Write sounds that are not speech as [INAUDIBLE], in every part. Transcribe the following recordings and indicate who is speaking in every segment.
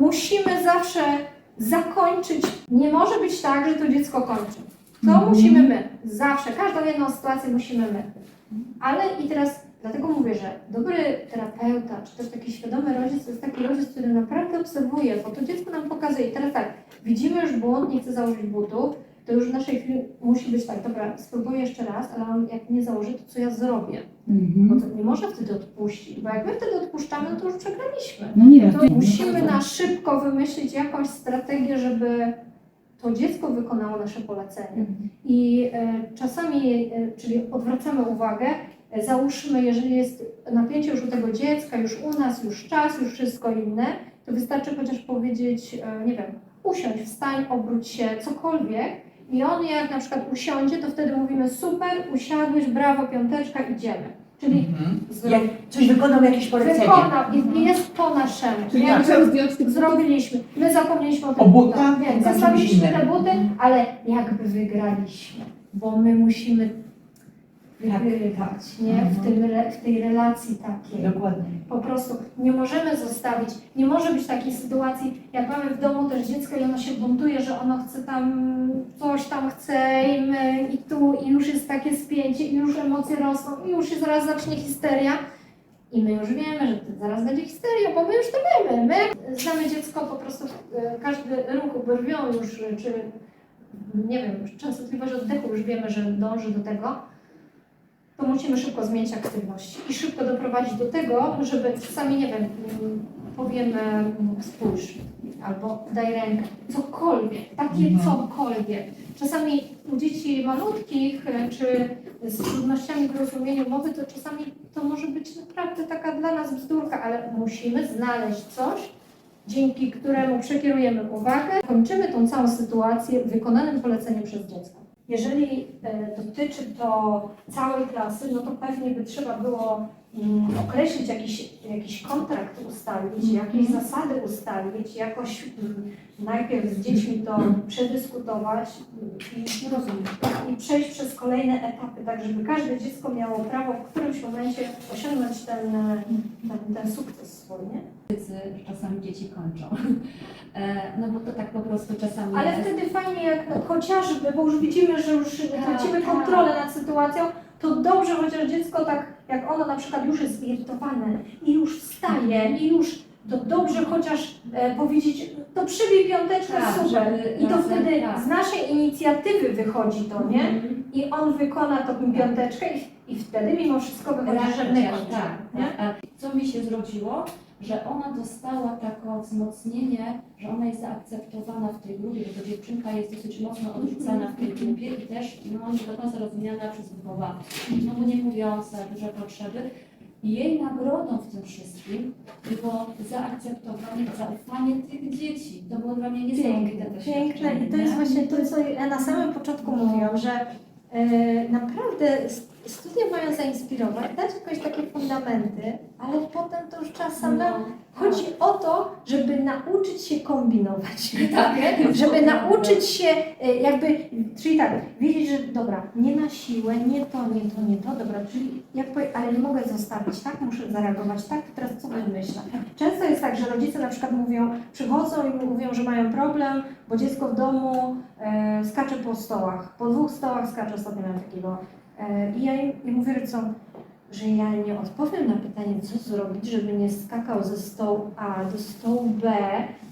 Speaker 1: musimy zawsze zakończyć. Nie może być tak, że to dziecko kończy. To
Speaker 2: Mhm.
Speaker 1: musimy my. Zawsze. Każdą jedną sytuację musimy my. Ale i teraz, dlatego mówię, że dobry terapeuta, czy też taki świadomy rodzic, to jest taki rodzic, który naprawdę obserwuje, bo to dziecko nam pokazuje. I teraz tak, widzimy już błąd, nie chce założyć butów, to już w naszej chwili musi być tak, dobra, spróbuję jeszcze raz, ale jak nie założy, to co ja zrobię? Bo
Speaker 2: Mhm.
Speaker 1: to nie można wtedy odpuścić, bo jak my wtedy odpuszczamy, no to już przegraliśmy.
Speaker 2: No nie,
Speaker 1: To
Speaker 2: ty-
Speaker 1: musimy na szybko wymyślić jakąś strategię, żeby to dziecko wykonało nasze polecenie. I e, czasami, e, czyli odwracamy uwagę, e, załóżmy, jeżeli jest napięcie już u tego dziecka, już u nas, już czas, już wszystko inne, to wystarczy chociaż powiedzieć, nie wiem, usiądź, wstań, obróć się, cokolwiek. I on jak na przykład usiądzie, to wtedy mówimy super, usiadłeś, brawo, piąteczka, idziemy. Czyli
Speaker 3: Mhm.
Speaker 2: Jak coś wykonał jakieś polecenie.
Speaker 1: wykonał i jest po naszemu.
Speaker 3: Czyli
Speaker 4: zdjąć
Speaker 1: Zrobiliśmy. My zapomnieliśmy o
Speaker 3: O butach,
Speaker 1: butach. Więc
Speaker 3: tak,
Speaker 1: zostawiliśmy te buty, ale jakby wygraliśmy. Bo my musimy wygrywać, nie? W, tym, re- w tej relacji takiej.
Speaker 2: Dokładnie.
Speaker 1: Po prostu nie możemy zostawić, nie może być takiej sytuacji, jak mamy w domu też dziecko i ono się buntuje, że ono chce tam, coś tam chce i my i tu i już jest takie spięcie i już emocje rosną i już się zaraz zacznie histeria. I my już wiemy, że zaraz będzie histeria, bo my już to wiemy. My znamy dziecko po prostu, e, każdy ruch brwią już, czy nie wiem, częstotliwość oddechu już wiemy, że dąży do tego to musimy szybko zmienić aktywność i szybko doprowadzić do tego, żeby czasami, nie wiem, mm, powiemy mm, spójrz albo daj rękę, cokolwiek, takie
Speaker 3: Mhm.
Speaker 1: cokolwiek. Czasami u dzieci malutkich e, czy z trudnościami w rozumieniu mowy, to czasami to może być naprawdę taka dla nas bzdurka, ale musimy znaleźć coś, dzięki któremu przekierujemy uwagę, kończymy tą całą sytuację wykonanym poleceniem przez dziecko. Jeżeli e, dotyczy to całej klasy, no to pewnie by trzeba było mm, określić jakiś, jakiś kontrakt ustalić, jakieś zasady ustalić, jakoś mm, najpierw z dziećmi to przedyskutować mm, i, rozumiem, i przejść przez kolejne etapy, tak żeby każde dziecko miało prawo w którymś momencie osiągnąć ten, ten, ten sukces swój, nie?
Speaker 4: Czasami dzieci kończą. [LAUGHS] E, No bo to tak po prostu czasami
Speaker 1: Ale
Speaker 4: jest.
Speaker 1: wtedy fajnie, jak chociażby, bo już widzimy, że już tracimy
Speaker 4: tak.
Speaker 1: kontrolę nad sytuacją, to dobrze, chociaż dziecko tak, jak ono na przykład już jest zirytowane i już wstaje i już to dobrze chociaż e, powiedzieć, to przybij piąteczkę,
Speaker 4: Tak,
Speaker 1: super. I to wtedy
Speaker 4: tak.
Speaker 1: z naszej inicjatywy wychodzi to, nie?
Speaker 4: Mhm.
Speaker 1: I on wykona tą piąteczkę i, i wtedy mimo wszystko wychodzi, że kończymy,
Speaker 4: tak. Mi się zrodziło, że ona dostała takie wzmocnienie, że ona jest zaakceptowana w tej grupie, że to dziewczynka jest dosyć mocno odrzucana w tej grupie i też no, nie do końca rozumiana przez wychowawców, no bo nie mówiąca, duże potrzeby. I jej nagrodą w tym wszystkim było zaakceptowanie, zaufanie tych dzieci. To było dla mnie niesamowite
Speaker 1: Piękne i to jest
Speaker 4: nie?
Speaker 1: właśnie to, co ja na samym początku mówiłam, że e, naprawdę studia mają zainspirować, dać jakieś takie fundamenty, ale potem to już trzeba samemu.
Speaker 4: No,
Speaker 1: Chodzi o to, żeby nauczyć się kombinować. [LAUGHS]
Speaker 4: tak,
Speaker 1: Żeby nauczyć się e, jakby, czyli tak, wiedzieć, że dobra, nie na siłę, nie to, nie to, nie to, dobra, czyli jak powie, ale nie mogę zostawić, tak, muszę zareagować, tak, teraz co wymyślę. Często jest tak, że rodzice na przykład mówią, przychodzą i mówią, że mają problem, bo dziecko w domu e, skacze po stołach, po dwóch stołach skacze, ostatnio miałam takiego. E, I ja im i mówię rodzicom, że ja nie odpowiem na pytanie, co zrobić, żeby nie skakał ze stołu A do stołu B,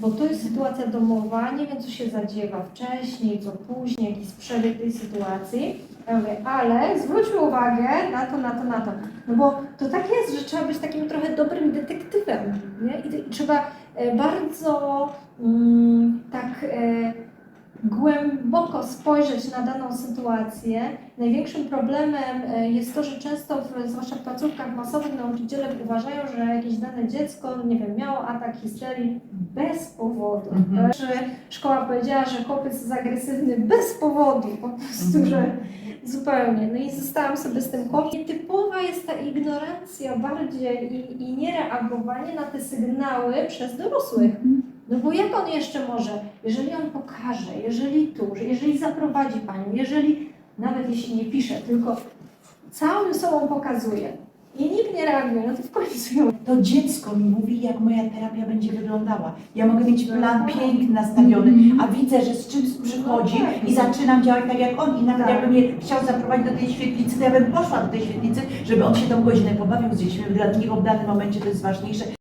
Speaker 1: bo to jest sytuacja domowa, nie wiem co się zadziewa wcześniej, co później, jakiś przebieg tej sytuacji. Ja mówię, ale zwróćmy uwagę na to, na to, na to. No bo to tak jest, że trzeba być takim trochę dobrym detektywem, nie? I trzeba e, bardzo mm, tak e, głęboko spojrzeć na daną sytuację. Największym problemem e, jest to, że często, w, zwłaszcza w placówkach masowych, nauczyciele uważają, że jakieś dane dziecko, nie wiem, miało atak histerii bez powodu.
Speaker 3: Mhm.
Speaker 1: Czy szkoła powiedziała, że chłopiec jest agresywny bez powodu, po prostu,
Speaker 3: Mhm.
Speaker 1: że zupełnie. No i zostałam sobie z tym kłopot. Typowa jest ta ignorancja bardziej i, i niereagowanie na te sygnały przez dorosłych. No bo jak on jeszcze może, jeżeli on pokaże, jeżeli tu, że jeżeli zaprowadzi Panią, jeżeli nawet jeśli nie pisze, tylko całym sobą pokazuje i nikt nie reaguje, no to w końcu ją
Speaker 2: To dziecko mi mówi, jak moja terapia będzie wyglądała. Ja mogę mieć plan piękny nastawiony, a widzę, że z czymś przychodzi i zaczynam działać tak jak on. I nawet
Speaker 1: Tak.
Speaker 2: jakby mnie chciał zaprowadzić do tej świetlicy, to ja bym poszła do tej świetlicy, żeby on się tą godzinę pobawił z dziećmi. Dla niego w danym momencie to jest ważniejsze,